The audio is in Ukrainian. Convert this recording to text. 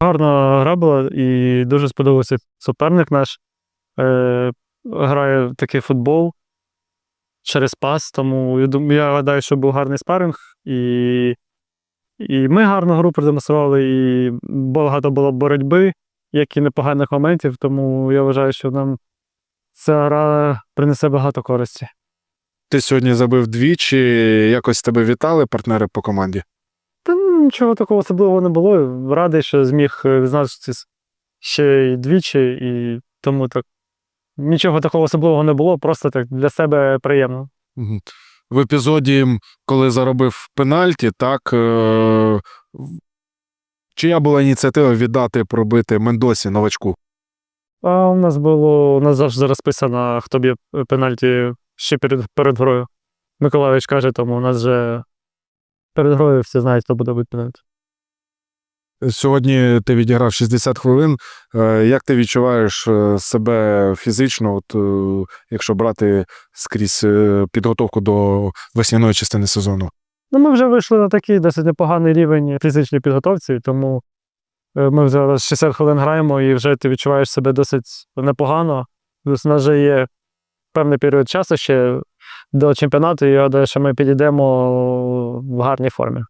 Гарна гра була і дуже сподобався суперник наш. Е, грає в такий футбол через пас, тому я, дум- я гадаю, що був гарний спаринг. І, і ми гарну гру продемонстрували, і багато було боротьби, як і непоганих моментів, тому я вважаю, що нам ця гра принесе багато користі. Ти сьогодні забив двічі. Якось тебе вітали партнери по команді? Та нічого такого особливого не було. Радий, що зміг е, відзначитись ще й двічі, і тому так нічого такого особливого не було, просто так для себе приємно. В епізоді, коли заробив пенальті, так. Е- чия була ініціатива віддати пробити Мендосі новачку? А у нас було у нас завжди розписано, хто б'є пенальті ще перед, перед грою. Миколаївич каже, тому у нас вже перед грою всі знають, хто буде бити. Сьогодні ти відіграв 60 хвилин. Е, Як ти відчуваєш е, себе фізично, от, е, якщо брати скрізь підготовку до весняної частини сезону? Ну, ми вже вийшли на такий досить непоганий рівень фізичної підготовці, тому ми зараз 60 хвилин граємо і вже ти відчуваєш себе досить непогано. Плюс у нас вже є певний період часу ще до чемпіонату, і я гадаю, що ми підійдемо в гарній формі.